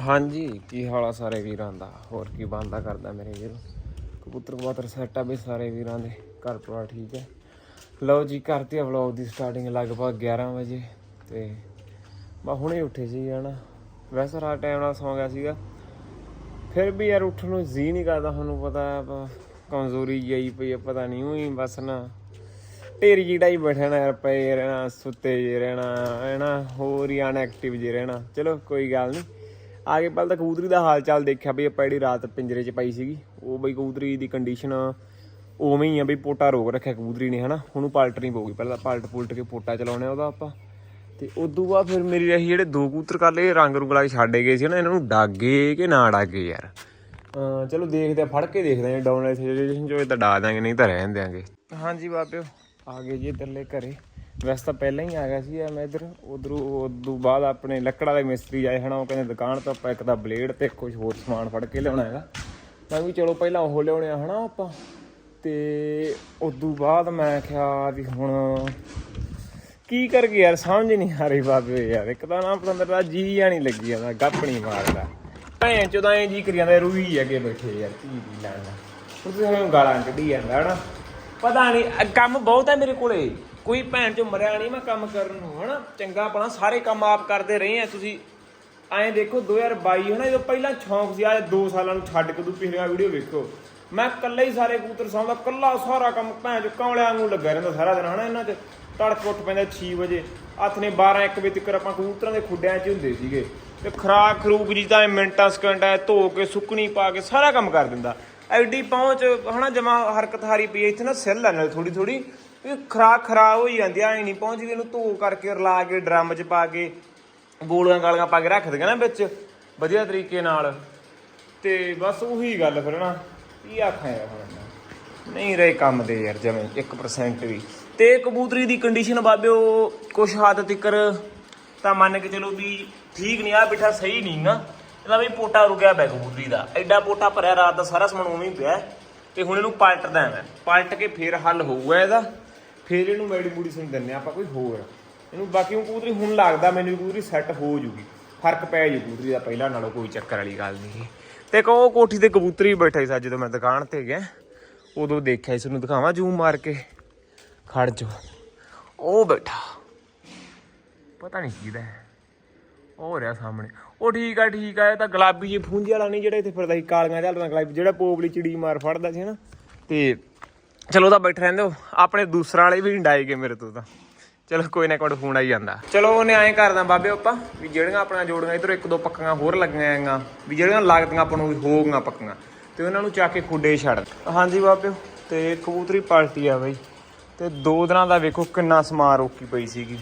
ਹਾਂਜੀ, ਕੀ ਹਾਲ ਆ ਸਾਰੇ ਵੀਰਾਂ ਦਾ? ਹੋਰ ਕੀ ਬੰਦਾ ਕਰਦਾ ਮੇਰੇ ਵੀਰ? ਕਬੂਤਰ ਕਬੂਤਰ ਸੈਟ ਆ ਵੀ ਸਾਰੇ ਵੀਰਾਂ ਦੇ, ਘਰ ਪਰਿਵਾਰ ਠੀਕ ਹੈ। ਲਓ ਜੀ ਕਰਤੀ ਆ ਵਲੌਗ ਦੀ ਸਟਾਰਟਿੰਗ ਲਗਭਗ 11 ਵਜੇ ਤੇ ਮੈਂ ਹੁਣੇ ਉੱਠੇ ਸੀ ਹਨਾ। ਵੈਸੇ ਰਾਤ ਟਾਈਮ ਨਾਲ ਸੌਂ ਗਿਆ ਸੀਗਾ। ਫਿਰ ਵੀ ਯਾਰ ਉੱਠਣ ਨੂੰ ਜੀ ਨਹੀਂ ਕਰਦਾ, ਤੁਹਾਨੂੰ ਪਤਾ ਕਮਜ਼ੋਰੀ ਜਿਹੀ ਪਈ ਹੈ ਪਤਾ ਨਹੀਂ ਉਹੀ ਬਸ ਨਾ ਢੇਰੀ ਜਿਹੜਾ ਹੀ ਬੈਠਣਾ ਯਾਰ ਪਏ ਰਹਿਣਾ, ਸੁੱਤੇ ਜੇ ਰਹਿਣਾ ਹੈ ਨਾ ਹੋਰ ਹੀ ਅਨਐਕਟਿਵ ਜੇ ਰਹਿਣਾ। ਚਲੋ, ਕੋਈ ਗੱਲ ਨਹੀਂ। ਆਗੇ ਪਹਿਲਾਂ ਤਾਂ ਕਬੂਤਰੀ ਦਾ ਹਾਲ ਚਾਲ ਦੇਖਿਆ ਵੀ ਆਪਾਂ ਜਿਹੜੀ ਰਾਤ ਪਿੰਜਰੇ 'ਚ ਪਈ ਸੀਗੀ ਉਹ ਬਈ ਕਬੂਤਰੀ ਦੀ ਕੰਡੀਸ਼ਨ ਉਵੇਂ ਹੀ ਆ ਬਈ ਪੋਟਾ ਰੋਕ ਰੱਖਿਆ ਕਬੂਤਰੀ ਨੇ ਹਨਾ? ਉਹਨੂੰ ਪਲਟਣੀ ਪਊਗੀ ਪਹਿਲਾਂ ਪਲਟ ਪੁਲਟ ਕੇ ਪੋਟਾ ਚਲਾਉਣਾ ਉਹਦਾ ਆਪਾਂ। ਤੇ ਉਦੋਂ ਬਾਅਦ ਫਿਰ ਮੇਰੀ ਰਹੀ ਜਿਹੜੇ ਦੋ ਕਬੂਤਰ ਕਰ ਲਏ ਰੰਗ ਰੁੰਗ ਲਾ ਕੇ ਛੱਡੇ ਗਏ ਸੀ ਨਾ ਇਹਨਾਂ ਨੂੰ ਡਾਗੇ ਕਿ ਨਾ ਡਾਗੇ ਯਾਰ? ਚਲੋ ਦੇਖਦੇ ਆ ਫੜ ਕੇ ਦੇਖਦੇ ਆ ਡਾਊਨ ਸਿਚੁਏਸ਼ਨ ਚੋਂ ਇਹ ਤਾਂ ਡਾ ਦਾਂਗੇ ਨਹੀਂ ਤਾਂ ਰਹਿਣ ਦਿਆਂਗੇ। ਹਾਂਜੀ ਬਾਬਿਓ। ਆ ਗਏ ਜੀ ਇੱਧਰਲੇ ਘਰੇ। ਵੈਸੇ ਤਾਂ ਪਹਿਲਾਂ ਹੀ ਆ ਗਿਆ ਸੀ ਮੈਂ ਇੱਧਰ। ਉਧਰੋਂ ਉਦੋਂ ਬਾਅਦ ਆਪਣੇ ਲੱਕੜ ਵਾਲੇ ਮਿਸਤਰੀ ਆਏ ਹਨਾ, ਉਹ ਕਹਿੰਦੇ ਦੁਕਾਨ ਤੋਂ ਆਪਾਂ ਇੱਕ ਤਾਂ ਬਲੇਡ ਤੇ ਕੁਝ ਹੋਰ ਸਮਾਨ ਫੜ ਕੇ ਲਿਆਉਣਾ ਹੈਗਾ। ਮੈਂ ਵੀ ਚਲੋ ਪਹਿਲਾਂ ਉਹ ਲਿਆਉਣੇ ਆ ਹਨਾ ਆਪਾਂ। ਤੇ ਉਦੋਂ ਬਾਅਦ ਮੈਂ ਕਿਹਾ ਵੀ ਹੁਣ ਕੀ ਕਰ ਗਿਆ ਯਾਰ, ਸਮਝ ਨਹੀਂ ਆ ਰਹੀ ਬਾਬੇ ਯਾਰ, ਇੱਕ ਤਾਂ ਨਾ ਪਤੰਦਰ ਦਾ ਜੀ ਆ ਨਹੀਂ ਲੱਗੀ ਜਾਂਦਾ, ਗੱਪ ਨਹੀਂ ਮਾਰਦਾ। ਭੈਣ ਚੋਂ ਐ ਜੀ ਕਰੀ ਜਾਂਦਾ ਰੂਹੀ ਅੱਗੇ ਬੈਠੇ ਯਾਰ, ਕੀ ਦੀ। ਲੈਣਾ ਹੁਣ ਤੁਸੀਂ ਮੈਨੂੰ ਗਾਲਾਂ ਕੱਢੀ ਜਾਂਦਾ ਹਨਾ। ਪਤਾ ਨਹੀਂ ਕੰਮ ਬਹੁਤ ਹੈ ਮੇਰੇ ਕੋਲੇ। ਕੋਈ ਭੈਣ ਚੋਂ ਮਰਿਆ ਨਹੀਂ ਮੈਂ ਕੰਮ ਕਰਨ ਨੂੰ, ਹਨਾ? ਚੰਗਾ ਭਲਾ ਸਾਰੇ ਕੰਮ ਆਪ ਕਰਦੇ ਰਹੇ ਆ, ਤੁਸੀਂ ਐਂ ਦੇਖੋ 2022 ਹਨਾ? ਜਦੋਂ ਪਹਿਲਾਂ ਸ਼ੌਂਕ ਸੀ ਆ 2 ਸਾਲਾਂ ਨੂੰ ਛੱਡ ਕੇ ਤੂੰ ਪਿਛਲੀਆਂ ਵੀਡੀਓ ਵੇਖੋ। ਮੈਂ ਇਕੱਲਾ ਹੀ ਸਾਰੇ ਕਬੂਤਰ ਸਾਂਭਦਾ, ਇਕੱਲਾ ਸਾਰਾ ਕੰਮ ਭੈਣ ਚੋਂ ਕੌਲਿਆਂ ਨੂੰ ਲੱਗਾ ਰਹਿੰਦਾ ਸਾਰਾ ਦਿਨ, ਹਨਾ? ਇਹਨਾਂ 'ਚ ਤੜਕ ਉੱਠ ਪੈਂਦਾ 6 ਵਜੇ। ਹੱਥ ਨੇ 12 1 ਵਜੇ ਤੱਕ ਆਪਾਂ ਕਬੂਤਰਾਂ ਦੇ ਖੁੱਡਿਆਂ 'ਚ ਹੁੰਦੇ ਸੀਗੇ। ਤੇ ਖਰਾਕ ਖਰੂਕ ਜੀ ਤਾਂ ਮਿੰਟਾਂ, ਸਕਿੰਟਾਂ ਧੋ ਕੇ, ਸੁੱਕਣੀ ਪਾ ਕੇ ਸਾਰਾ ਕੰਮ ਕਰ ਦਿੰਦਾ। ਐਡੀ ਪਹੁੰਚ, ਹਨਾ? ਜਮਾ ਹਰਕਤ ਹਾਰੀ ਪਈ ਇੱਥੇ ਨਾ ਸੈੱਲ ਆ ਨਾਲ ਥੋੜੀ ਥੋੜੀ ਇਹ ਖਰਾਕ ਖਰਾਬ ਹੋਈ ਜਾਂਦੀ ਐ ਨਹੀਂ ਪਹੁੰਚਦੀ ਇਹਨੂੰ ਧੋ ਕਰਕੇ ਰਲਾ ਕੇ, ਡਰਮ 'ਚ ਪਾ ਕੇ, ਗੋਲੀਆਂ ਗਾਲੀਆਂ ਪਾ ਕੇ ਰੱਖ ਦਿੰਦੇ ਨਾ ਵਿੱਚ, ਵਧੀਆ ਤਰੀਕੇ ਨਾਲ। ਤੇ ਬਸ ਉਹੀ ਗੱਲ ਫਿਰ ਨਾ, ਕੀ ਆਖਾਂ ਯਾਰ ਹੁਣ ਨਹੀਂ ਰਹੇ ਕੰਮ ਦੇ ਯਾਰ ਜਮੇ 1% ਵੀ। ਤੇ ਕਬੂਤਰੀ ਦੀ ਕੰਡੀਸ਼ਨ ਬਾਬਿਓ, ਕੁਛ ਹੱਦ ਤੱਕਰ ਤਾਂ ਮੰਨ ਕੇ ਚਲੋ ਵੀ ਠੀਕ ਨਹੀਂ ਆ ਬਿਠਾ ਸਹੀ ਨਹੀਂ ਨਾ ਇਹਦਾ ਵੀ ਪੋਟਾ ਰੁਕਿਆ ਪਿਆ ਕਬੂਤਰੀ ਦਾ। ਐਡਾ ਪੋਟਾ ਭਰਿਆ ਰਾਤ ਦਾ ਸਾਰਾ ਸਮਾਨ ਉਵੇਂ ਹੀ ਪਿਆ। ਤੇ ਹੁਣ ਇਹਨੂੰ ਪਲਟਦਾ ਮੈਂ, ਪਲਟ ਕੇ ਫੇਰ ਹੱਲ ਹੋਊਗਾ ਇਹਦਾ। ਫਿਰ ਇਹਨੂੰ ਮੈਡੀ ਮੂੜੀ ਸੁਣ ਦਿੰਨੇ ਆਪਾਂ ਕੋਈ ਹੋਰ। ਇਹਨੂੰ ਬਾਕੀ ਉਹ ਕਬੂਤਰੀ ਹੁਣ ਲੱਗਦਾ, ਮੈਨੂੰ ਕਬੂਤਰੀ ਸੈੱਟ ਹੋ ਜੂਗੀ। ਫ਼ਰਕ ਪੈ ਜੂ ਕਬੂਤਰੀ ਦਾ ਪਹਿਲਾਂ ਨਾਲੋਂ, ਕੋਈ ਚੱਕਰ ਵਾਲੀ ਗੱਲ ਨਹੀਂ ਤੇ ਕੋ ਕੋਠੀ ਤੇ ਕਬੂਤਰੀ ਬੈਠਾ ਸੀ ਜਦੋਂ ਮੈਂ ਦੁਕਾਨ ਤੇ ਗਿਆ। ਉਦੋਂ ਦੇਖਿਆ ਇਸ ਨੂੰ ਦਿਖਾਵਾਂ ਜੂਮ ਮਾਰ ਕੇ। ਖੜ ਜੋ। ਉਹ ਬੈਠਾ। ਪਤਾ ਨਹੀਂ ਕਿਹਦਾ ਹੈ। ਉਹ ਰਿਹਾ ਸਾਹਮਣੇ। ਉਹ ਠੀਕ ਆ ਠੀਕ ਆ, ਇਹ ਤਾਂ ਗੁਲਾਬੀ ਜੇ ਫੂੰਜੀ ਵਾਲਾ ਨਹੀਂ ਜਿਹੜਾ ਇੱਥੇ ਫਿਰਦਾ ਸੀ, ਕਾਲੀਆਂ ਝਾਲੀਆਂ ਗੁਲਾਬੀ, ਜਿਹੜਾ ਪੋਪਲੀ ਚਿੜੀ ਮਾਰ ਫੜਦਾ ਸੀ ਨਾ। ਤੇ ਚਲੋ ਤਾਂ ਬੈਠੇ ਰਹਿੰਦੇ ਹੋ। ਆਪਣੇ ਦੂਸਰਾ ਵਾਲੇ ਵੀ ਡਾਏ ਗਏ ਮੇਰੇ ਤੋਂ ਤਾਂ। ਚਲੋ ਕੋਈ ਨਾ ਕੋਈ ਫੋਨ ਆਈ ਜਾਂਦਾ। ਚਲੋ ਉਹਨੇ ਐਂ ਕਰਦਾ ਬਾਬੇ ਆਪਾਂ, ਵੀ ਜਿਹੜੀਆਂ ਆਪਣਾ ਜੋੜੀਆਂ ਇਧਰ ਇੱਕ ਦੋ ਪੱਕੀਆਂ ਹੋਰ ਲੱਗੀਆਂ ਆਂਗਾ ਵੀ ਜਿਹੜੀਆਂ ਲੱਗਦੀਆਂ ਆਪਾਂ ਨੂੰ ਵੀ ਹੋ ਗਈਆਂ ਪੱਕੀਆਂ, ਤੇ ਉਹਨਾਂ ਨੂੰ ਚੱਕ ਕੇ ਖੁੱਡੇ ਛੱਡ ਹਾਂਜੀ ਬਾਬਿਓ ਤੇ ਕਬੂਤਰੀ ਪਾਰਟੀ ਆ ਬਈ। ਤੇ ਦੋ ਦਿਨਾਂ ਦਾ ਵੇਖੋ ਕਿੰਨਾ ਸਮਾਨ ਰੋਕੀ ਪਈ ਸੀਗੀ।